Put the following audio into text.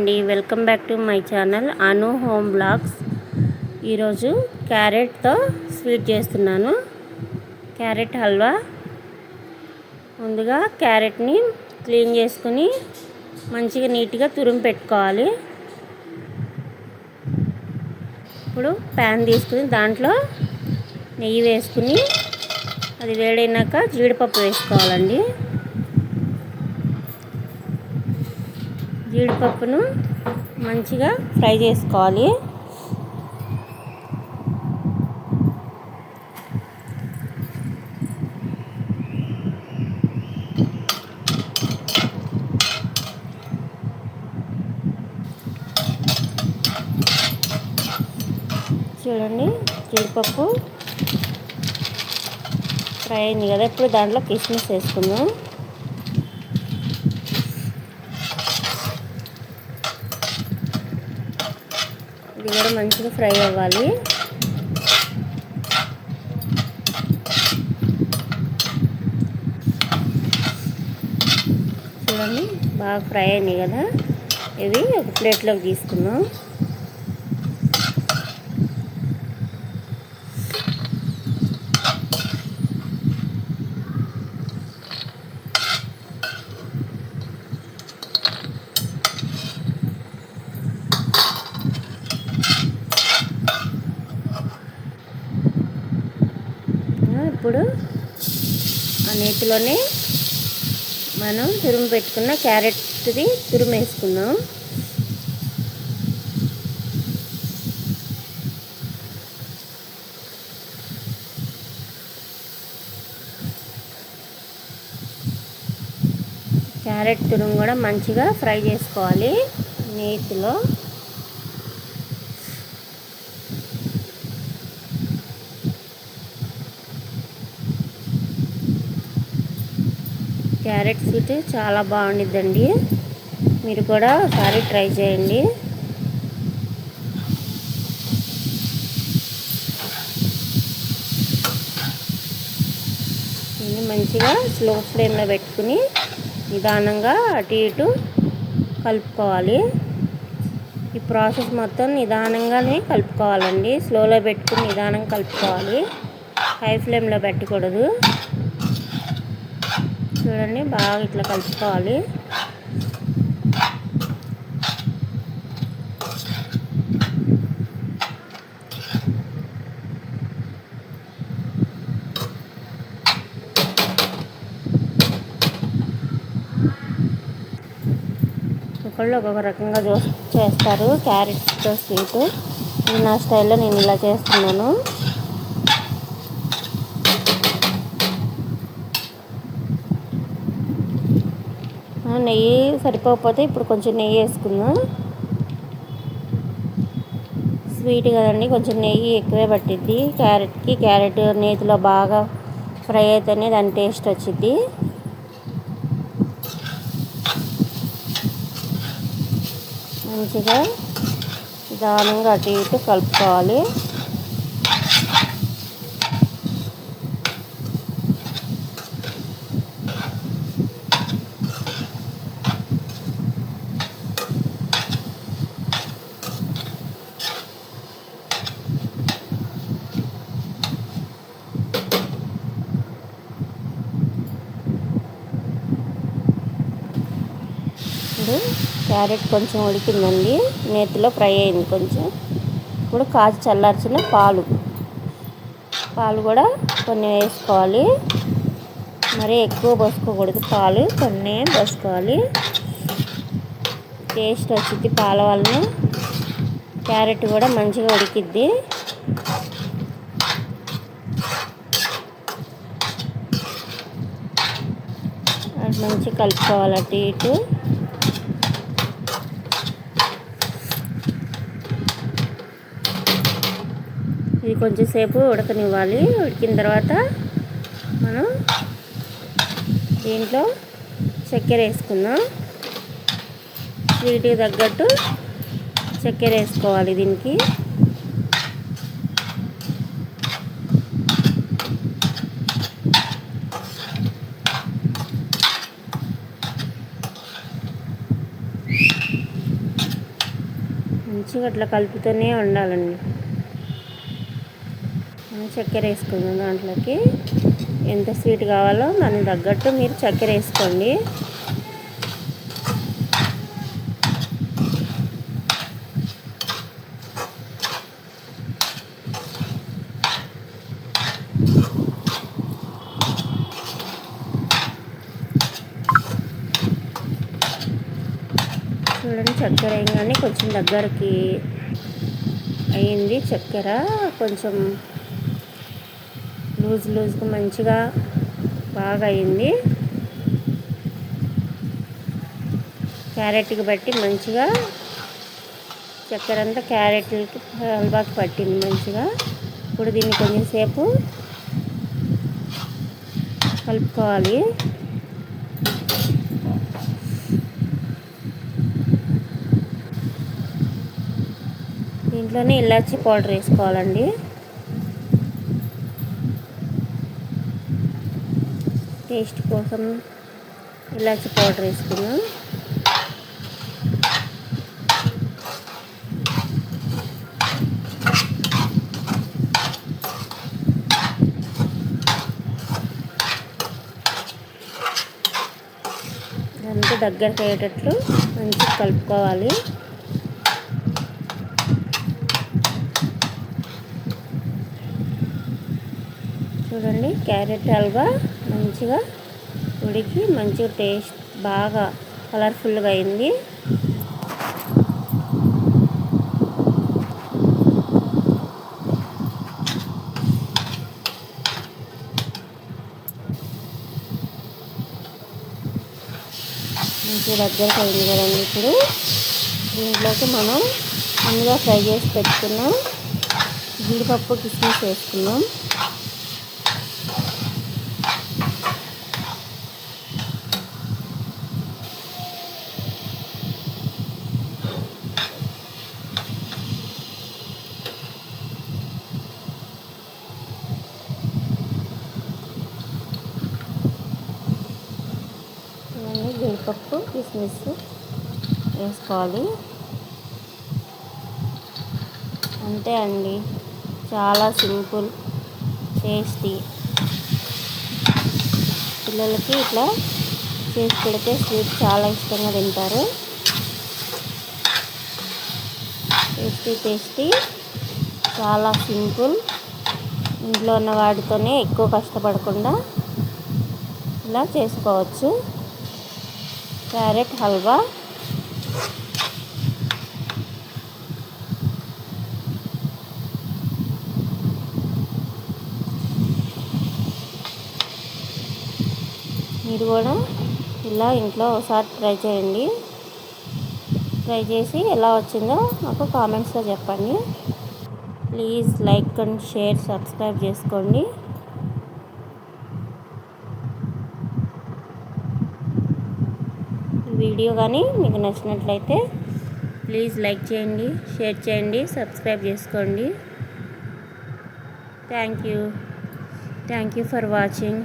అండి. Welcome back to my channel Anu home blogs. ఈరోజు క్యారెట్తో స్వీట్ చేస్తున్నాను. క్యారెట్ హల్వా. ముందుగా క్యారెట్ని క్లీన్ చేసుకుని మంచిగా నీట్గా తురుం పెట్టుకోవాలి. ఇప్పుడు ప్యాన్ తీసుకుని దాంట్లో నెయ్యి వేసుకుని అది వేడైనాక జీడిపప్పు వేసుకోవాలండి. జీడిపప్పును మంచిగా ఫ్రై చేసుకోవాలి. చూడండి జీడిపప్పు ఫ్రై అయింది కదా. ఇప్పుడు దాంట్లో కిస్మిస్ వేసుకుందాం. ఇది కూడా మంచిగా ఫ్రై అవ్వాలి. చూడండి బాగా ఫ్రై అయినాయి కదా. ఇవి ఒక ప్లేట్లోకి తీసుకున్నాం ఇప్పుడు ఆ నేతిలోనే మనం తురుము పెట్టుకున్న క్యారెట్ది తురుము వేసుకుందాం. క్యారెట్ తురుము కూడా మంచిగా ఫ్రై చేసుకోవాలి నేతిలో. క్యారెట్ స్వీట్ చాలా బాగుండిద్దండి. మీరు కూడా ఒకసారి ట్రై చేయండి. మంచిగా స్లో ఫ్లేమ్లో పెట్టుకుని నిదానంగా అటు ఇటు కలుపుకోవాలి. ఈ ప్రాసెస్ మొత్తం నిదానంగానే కలుపుకోవాలండి. స్లోలో పెట్టుకుని నిదానంగా కలుపుకోవాలి. హై ఫ్లేమ్లో పెట్టకూడదు. చూడండి బాగా ఇట్లా కలుపుకోవాలి. ఒకళ్ళు ఒక్కొక్క రకంగా చేస్తారు క్యారెట్స్తో స్వీట్. నా స్టైల్లో నేను ఇలా చేస్తున్నాను. నెయ్యి సరిపోకపోతే ఇప్పుడు కొంచెం నెయ్యి వేసుకుందాం. స్వీట్ కదండి కొంచెం నెయ్యి ఎక్కువే పట్టిద్ది. క్యారెట్కి క్యారెట్ నేతిలో బాగా ఫ్రై అయితేనే దాని టేస్ట్ వచ్చింది మంచిగా నిదానంగా అటు ఇటు కలుపుకోవాలి ఇప్పుడు క్యారెట్ కొంచెం ఉడికిందండి. నేతిలో ఫ్రై అయింది కొంచెం. ఇప్పుడు కాచి చల్లార్చిన పాలు. పాలు కూడా కొన్ని వేసుకోవాలి. మరీ ఎక్కువ పోసుకోకూడదు పాలు కొన్ని పోసుకోవాలి. టేస్ట్ వచ్చింది పాల వలన. క్యారెట్ కూడా మంచిగా ఉడికిద్ది. మంచిగా కలుపుకోవాలి అటు ఇటు. కొంచెంసేపు కొంచెం సేపు ఉడకనివ్వాలి. ఉడికిన తర్వాత మనం దీంట్లో చక్కెర వేసుకుందాం. స్వీట్కి తగ్గట్టు చక్కెర వేసుకోవాలి దీనికి. మంచిగా అట్లా కలుపుతూనే ఉండాలండి. చక్కెర వేసుకుందాం దాంట్లోకి. ఎంత స్వీట్ కావాలో దానికి తగ్గట్టు మీరు చక్కెర వేసుకోండి. చూడండి చక్కెర వేయగానే కొంచెం దగ్గరికి అయింది చక్కెర. కొంచెం లూజ్ లూజ్గా మంచిగా బాగా అయింది క్యారెట్కి బట్టి మంచిగా చక్కెర అంతా క్యారెట్లకి హల్వాకి పట్టింది మంచిగా. ఇప్పుడు దీన్ని కొంచెం సేపు కలుపుకోవాలి. దీంట్లోనే ఇలాచి పౌడర్ వేసుకోవాలండి. టేస్ట్ కోసం ఇలాచి పౌడర్ వేసుకున్నాం అంతా దగ్గరకు అయ్యేటట్లు మంచిగా కలుపుకోవాలి. చూడండి క్యారెట్ హల్వా మంచిగా ఉడికి మంచిగా టేస్ట్ బాగా కలర్ఫుల్గా అయింది. మంచిగా దగ్గరకు అయింది కదండి ఇప్పుడు. దీంట్లోకి మనం ముందుగా ఫ్రై చేసి పెట్టుకున్నాం జీడిపప్పు కిస్మిస్ వేసుకున్నాం జీడిపప్పు కిస్మిస్ వేసుకోవాలి. అంతే అండి. చాలా సింపుల్ టేస్టీ. పిల్లలకి ఇట్లా చేసి పెడితే స్వీట్ చాలా ఇష్టంగా తింటారు. టేస్టీ టేస్టీ చాలా సింపుల్. ఇంట్లో ఉన్న వాటితోనే ఎక్కువ కష్టపడకుండా ఇలా చేసుకోవచ్చు. క్యారెట్ హల్వా. మీరు కూడా ఇలా ఇంట్లో ఒకసారి ట్రై చేయండి. ట్రై చేసి ఎలా వచ్చిందో నాకు కామెంట్స్లో చెప్పండి. Please like and share subscribe చేసుకోండి. వీడియో కానీ మీకు నచ్చినట్లయితే ప్లీజ్ లైక్ చేయండి షేర్ చేయండి సబ్స్క్రైబ్ చేసుకోండి. Thank you thank you for watching